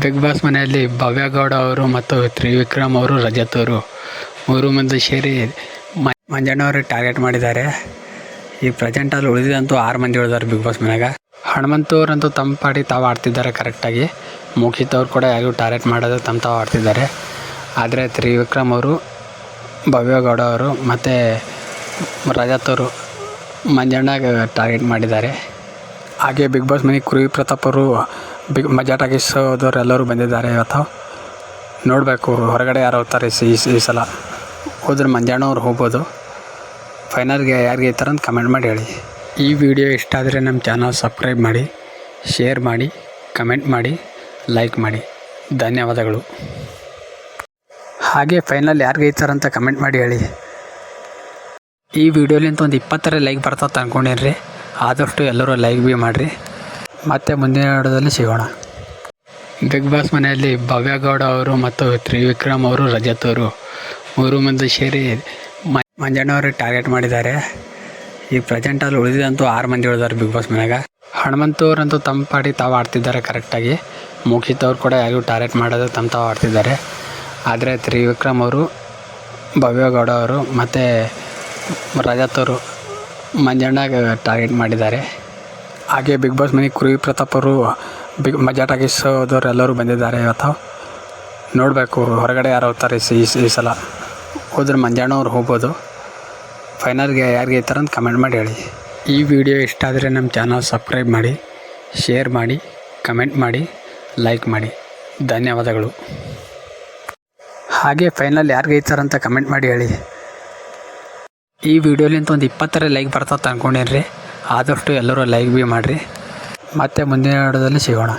Big boss ಮನೆಯಲ್ಲಿ ಭವ್ಯ ಗೌಡ ಅವರು ಮತ್ತು ತ್ರಿವಿಕ್ರಮ್ ಅವರು ರಜತ್ ಅವರು. ಮೂರು ಮಂದಿ ಸೇರಿ ಮಂಜಣ್ಣವರು ಟಾರ್ಗೆಟ್ ಮಾಡಿದ್ದಾರೆ. ಈ ಪ್ರೆಸೆಂಟಲ್ಲಿ ಉಳಿದಿದಂತೂ ಆರು ಮಂದಿ ಉಳಿದಾರೆ ಬಿಗ್ ಬಾಸ್ ಮನೆಯಾಗ. ಹನುಮಂತವ್ರಂತೂ ತಮ್ಮ ಪಾಡಿ ತಾವು ಆಡ್ತಿದ್ದಾರೆ ಕರೆಕ್ಟಾಗಿ ಮುಖಿತ್ ಅವ್ರು ಕೂಡ ಯಾರಿಗೂ ಟಾರ್ಗೆಟ್ ಮಾಡೋದು ತಮ್ಮ ತಾವು ಆಡ್ತಿದ್ದಾರೆ. ಆದರೆ ತ್ರಿವಿಕ್ರಮ್ ಅವರು ಭವ್ಯ ಗೌಡ ಅವರು ಮತ್ತು ರಜತ್ ಅವರು ಮಂಜಣ್ಣಗೆ ಟಾರ್ಗೆಟ್ ಮಾಡಿದ್ದಾರೆ. ಹಾಗೆ ಬಿಗ್ ಬಾಸ್ ಮನೆ ಕುರಿ ಪ್ರತಾಪ್ ಅವರು ಬಿಗ್ ಮಜಾ ಟಾಕೀಸ್ ಹೋದವ್ರು ಎಲ್ಲರೂ ಬಂದಿದ್ದಾರೆ ಇವತ್ತು. ನೋಡಬೇಕು, ಹೊರಗಡೆ ಯಾರು ಹೋಗ್ತಾರೆ ಈ ಈ ಸಲ. ಹೋದ್ರೆ ಮಂಜಾಣ ಅವ್ರು ಹೋಗ್ಬೋದು. ಫೈನಲ್ಗೆ ಯಾರಿಗೆ ಥರ ಅಂತ ಕಮೆಂಟ್ ಮಾಡಿ ಹೇಳಿ. ಈ ವಿಡಿಯೋ ಇಷ್ಟ ಆದರೆ ನಮ್ಮ ಚಾನಲ್ ಸಬ್ಸ್ಕ್ರೈಬ್ ಮಾಡಿ ಶೇರ್ ಮಾಡಿ ಕಮೆಂಟ್ ಮಾಡಿ ಲೈಕ್ ಮಾಡಿ. ಧನ್ಯವಾದಗಳು. ಹಾಗೆ ಫೈನಲ್ ಯಾರಿಗೆ ಥರ ಅಂತ ಕಮೆಂಟ್ ಮಾಡಿ ಹೇಳಿ. ಈ ವಿಡಿಯೋಲಿಂತ ಒಂದು ಇಪ್ಪತ್ತರ ಲೈಕ್ ಬರ್ತದೆ ಅಂದ್ಕೊಂಡೇನ್ರಿ ಆದಷ್ಟು ಎಲ್ಲರೂ ಲೈಕ್ ಭೀ ಮಾಡಿರಿ. ಮತ್ತು ಮುಂದಿನ ವಿಡಿಯೋದಲ್ಲಿ ಸಿಗೋಣ. ಬಿಗ್ ಬಾಸ್ ಮನೆಯಲ್ಲಿ ಭವ್ಯಗೌಡ ಅವರು ಮತ್ತು ತ್ರಿವಿಕ್ರಮ್ ಅವರು ರಜತ್ ಅವರು ಮೂರು ಮಂದಿ ಸೇರಿ ಮಂಜಣ್ಣವ್ರಿಗೆ ಟಾರ್ಗೆಟ್ ಮಾಡಿದ್ದಾರೆ. ಈ ಪ್ರೆಸೆಂಟಲ್ಲಿ ಉಳಿದಿದಂತೂ ಆರು ಮಂದಿ ಉಳಿದಾರೆ ಬಿಗ್ ಬಾಸ್ ಮನೆಯಾಗ. ಹನುಮಂತವ್ರಂತೂ ತಮ್ಮ ಪಾಡಿ ತಾವು ಆಡ್ತಿದ್ದಾರೆ ಕರೆಕ್ಟಾಗಿ ಮುಖಿತ್ ಅವ್ರು ಕೂಡ ಯಾರಿಗೂ ಟಾರ್ಗೆಟ್ ಮಾಡೋದು ತಮ್ಮ ತಾವು ಆಡ್ತಿದ್ದಾರೆ. ಆದರೆ ತ್ರಿವಿಕ್ರಮ್ ಅವರು ಭವ್ಯಗೌಡ ಅವರು ಮತ್ತು ರಜತ್ ಅವರು ಮಂಜಣ್ಣಗೆ ಟಾರ್ಗೆಟ್ ಮಾಡಿದ್ದಾರೆ. ಹಾಗೆ ಬಿಗ್ ಬಾಸ್ ಮನೆ ಕುರುವಿ ಪ್ರತಾಪ್ ಅವರು ಬಿಗ್ ಮಜಾ ಟಾಕೀಸ್ ಎಲ್ಲರೂ ಬಂದಿದ್ದಾರೆ ಇವತ್ತು. ನೋಡಬೇಕು ಹೊರಗಡೆ ಯಾರು ಹೋಗ್ತಾರೆ ಈ ಈ ಸಲ. ಹೋದ್ರೆ ಮಂಜಾಣ ಅವ್ರು ಹೋಗ್ಬೋದು. ಫೈನಲ್ಗೆ ಯಾರಿಗೆ ಥರ ಅಂತ ಕಮೆಂಟ್ ಮಾಡಿ ಹೇಳಿ. ಈ ವಿಡಿಯೋ ಇಷ್ಟ ಆದರೆ ನಮ್ಮ ಚಾನಲ್ ಸಬ್ಸ್ಕ್ರೈಬ್ ಮಾಡಿ ಶೇರ್ ಮಾಡಿ ಕಮೆಂಟ್ ಮಾಡಿ ಲೈಕ್ ಮಾಡಿ. ಧನ್ಯವಾದಗಳು. ಹಾಗೆ ಫೈನಲ್ ಯಾರಿಗೆ ಅಂತ ಕಮೆಂಟ್ ಮಾಡಿ ಹೇಳಿ. ಈ ವಿಡಿಯೋಲಿಂತ ಒಂದು ಇಪ್ಪತ್ತರ ಲೈಕ್ ಬರ್ತದೆ ಅಂದ್ಕೊಂಡೇನ್ರಿ ಆದಷ್ಟು ಎಲ್ಲರೂ ಲೈಕ್ ಭೀ ಮಾಡಿರಿ. ಮತ್ತೆ ಮುಂದಿನ ವಿಡಿಯೋದಲ್ಲಿ ಸಿಗೋಣ.